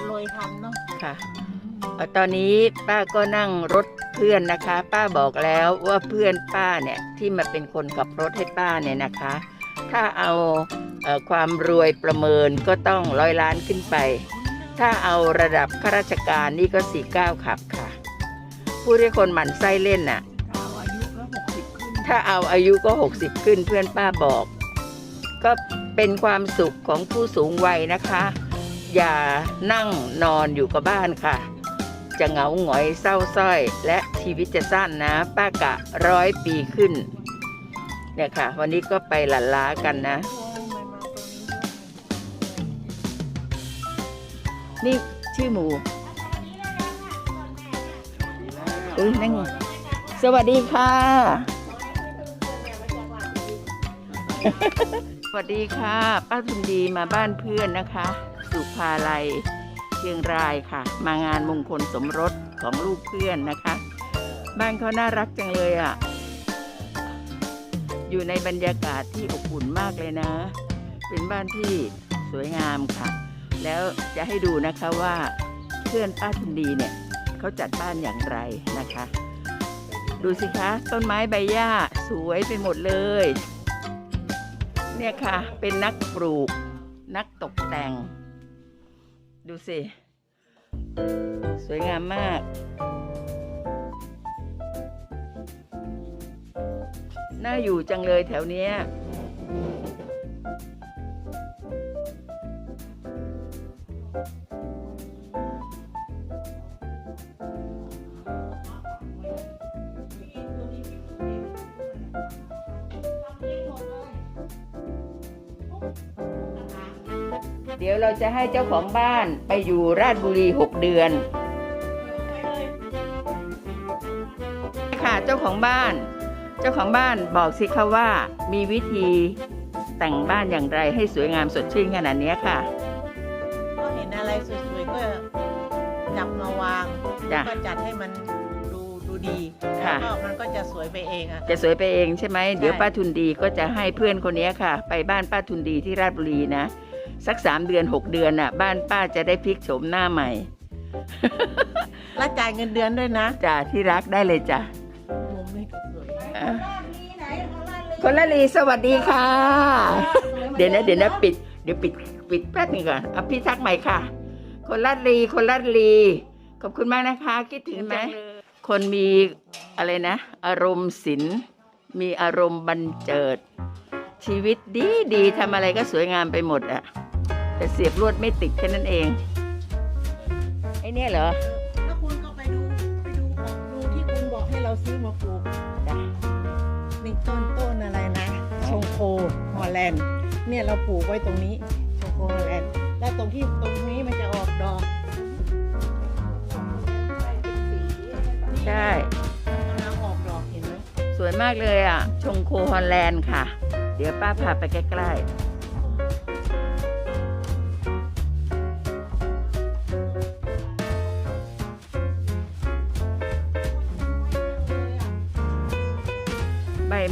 มันโรยทันเนาะค่ะเอ่อตอนนี้ป้าก็นั่งรถเพื่อนนะคะ ป้าบอกแล้วว่าเพื่อนป้าเนี่ยที่มาเป็นคนขับรถให้ป้าเนี่ยนะคะ ถ้าเอาเอ่อความรวยประเมินก็ต้องร้อยล้านขึ้นไป ถ้าเอาระดับข้าราชการนี่ก็สี่เก้าขับค่ะ ผู้ที่คนหมั่นไส้เล่นน่ะถ้าเอาอายุก็หกสิบขึ้นถ้าเอาอายุก็60ขึ้นเพื่อนป้าบอก ก็เป็นความสุขของผู้สูงวัยนะคะ อย่านั่งนอนอยู่กับบ้านค่ะ จะเหงาหงอยเศร้าส้อย และชีวิตจะสั้นนะ ป้ากะร้อยปีขึ้น เนี่ยค่ะ วันนี้ก็ไปหลั่นล้ากันนะ นี่ชื่อหมูอุ้ยนั่งไงสวัสดีค่ะ สวัสดีค่ะ ป้าทุนดีมาบ้านเพื่อนนะคะ สุภาลัยเชียงรายค่ะ มางานมงคลสมรสของลูกเพื่อนนะคะ บ้านเขาน่ารักจังเลยอะ่ะ อยู่ในบรรยากาศที่อบอุ่นมากเลยนะ เป็นบ้านที่สวยงามค่ะ แล้วจะให้ดูนะคะว่าเพื่อนป้าทุนดีเนี่ยเขาจัดบ้านอย่างไรนะคะ ดูสิคะต้นไม้ใบหญ้าสวยไปหมดเลย เนี่ยค่ะเป็นนักปลูกนักตกแต่ง ดูสิ สวยงามมาก น่าอยู่จังเลยแถวเนี้ย เดี๋ยวเราจะให้เจ้าของบ้านไปอยู่ราชบุรีหกเดือน ค่ะเจ้าของบ้าน เจ้าของบ้านบอกสิคะว่ามีวิธีแต่งบ้านอย่างไรให้สวยงามสดชื่นขนาดเนี้ยค่ะ ก็เห็นอะไรสวยๆก็จับมาวางจ้ะก็จัดให้มันดูดูดีค่ะแล้วก็มันก็จะสวยไปเองอะจะสวยไปเองใช่ไหมเดี๋ยวป้าทุนดีก็จะให้เพื่อนคนนี้ค่ะ ไปบ้านป้าทุนดีที่ราชบุรีนะ สักสามเดือนหกเดือนน่ะ บ้านป้าจะได้พลิกโฉมหน้าใหม่ แล้วจ่ายเงินเดือนด้วยนะจ้ะที่รักได้เลยจ้ะมุมนี้ก็สวยอะคนละลีสวัสดีค่ะ เดี๋ยวนะเดี๋ยวนะปิด เดี๋ยวปิดปิดแป๊บหนึงก่อนเอาพี่ทักใหม่ค่ะ คนละลีคนละลีขอบคุณมากนะคะ คิดถึงไหมคนมีอะไรนะ อารมณ์ศิลป์มีอารมณ์บันเจิด ชีวิตดีดีทำอะไรก็สวยงามไปหมดอะ แต่เสียบลวดไม่ติดแค่นั้นเอง ไอ้เนี่ยเหรอถ้าคุณก็ไปดูไปดูของดูที่คุณบอกให้เราซื้อมาปลูกจ้ะนี่ต้นต้นอะไรนะชงโคฮอลแลนด์เนี่ยเราปลูกไว้ตรงนี้ชงโคฮอลแลนด์แล้วตรงที่ตรงนี้มันจะออกดอกใช่กำลังออกดอกเห็นไหมสวยมากเลยอะ ชงโคฮอลแลนด์ค่ะ เดี๋ยวป้าพาไปใกล้ๆ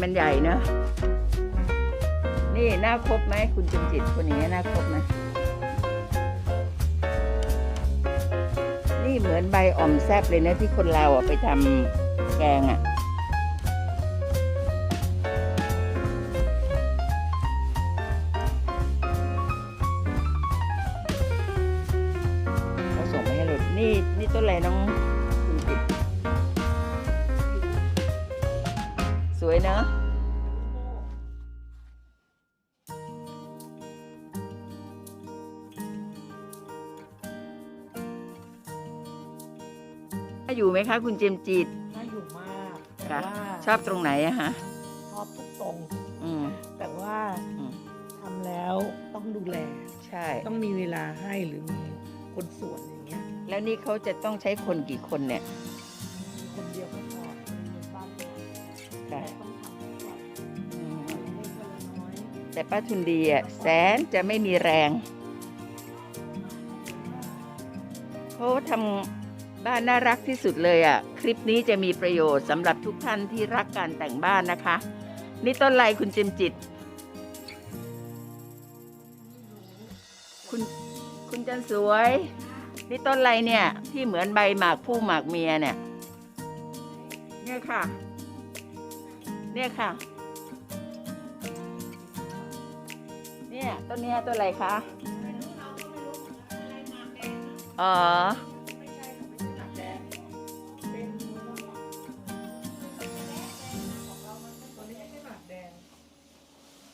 มันใหญ่เนอะนี่น้าครบไหมคุณจุนจิตคนนี้น้าครบไหมนี่เหมือนใบอ่อมแซบเลยนะที่คนเราอะไปทำแกงอะเขาส่งมาให้เรานี่นี่ต้นอะไรน้อง สวยเนอะอยู่ไหมคะ คุณเจมส์จิตน่าอยู่มากแต่ค่ะว่าชอบตรงไหนอะฮะ ชอบทุกตรง อืม แต่ว่าอืม ทำแล้วต้องดูแล ใช่ ต้องมีเวลาให้หรือมีคนสวนอย่างเงี้ย แล้วนี่เขาจะต้องใช้คนกี่คนเนี่ย คนเดียวก็ แต่ป้าทุนดีอะแสนจะไม่มีแรงเขาทำบ้านน่ารักที่สุดเลยอะ คลิปนี้จะมีประโยชน์สำหรับทุกท่านที่รักการแต่งบ้านนะคะ นี่ต้นไรคุณเจมจิต คุณคุณจันสวย นี่ต้นไรเนี่ย ที่เหมือนใบหมากผู้หมากเมียเนี่ย เนี่ยค่ะ เนี่ยค่ะ เนี่ยต้นเนี้ยต้นอะไรคะอ๋อ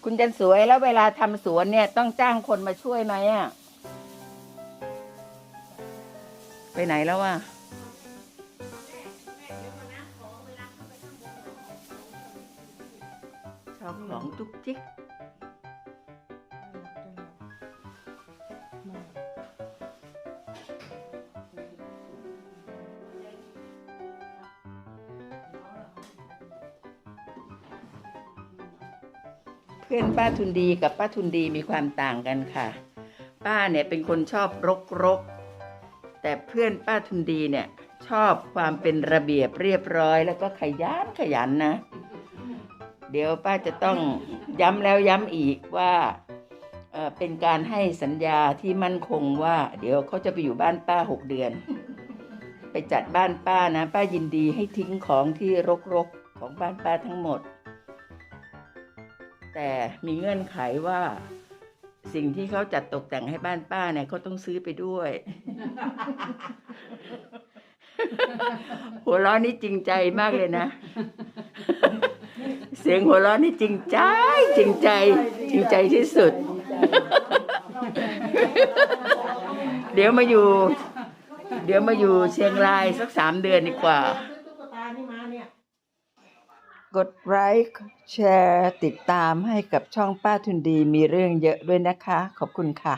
คุณจันสวยแล้วเวลาทำสวนเนี่ยต้องจ้างคนมาช่วยไหมอะไปไหนแล้วอะชอบของจุกจิก เพื่อนป้าทุนดีกับป้าทุนดีมีความต่างกันค่ะ ป้าเนี่ยเป็นคนชอบรกรกแต่เพื่อนป้าทุนดีเนี่ยชอบความเป็นระเบียบเรียบร้อยแล้วก็ขยันขยันนะ เดี๋ยวป้าจะต้องย้ำแล้วย้ำอีกว่าเอ่อเป็นการให้สัญญาที่มั่นคงว่า เดี๋ยวเขาจะไปอยู่บ้านป้าหกเดือน ไปจัดบ้านป้านะ ป้ายินดีให้ทิ้งของที่รกๆของบ้านป้าทั้งหมด แต่มีเงื่อนไขว่า สิ่งที่เขาจัดตกแต่งให้บ้านป้าเนี่ยเขาต้องซื้อไปด้วย หัวเราะนี่จริงใจมากเลยนะ เสียงหัวเราะนี่จริงใจ จริงใจ จริงใจที่สุด เดี๋ยวมาอยู่ เดี๋ยวมาอยู่เชียงรายสักสามเดือนดีกว่า กดไลค์แชร์ ติดตามให้กับช่องป้าทุนดีมีเรื่องเยอะด้วยนะคะ ขอบคุณค่ะ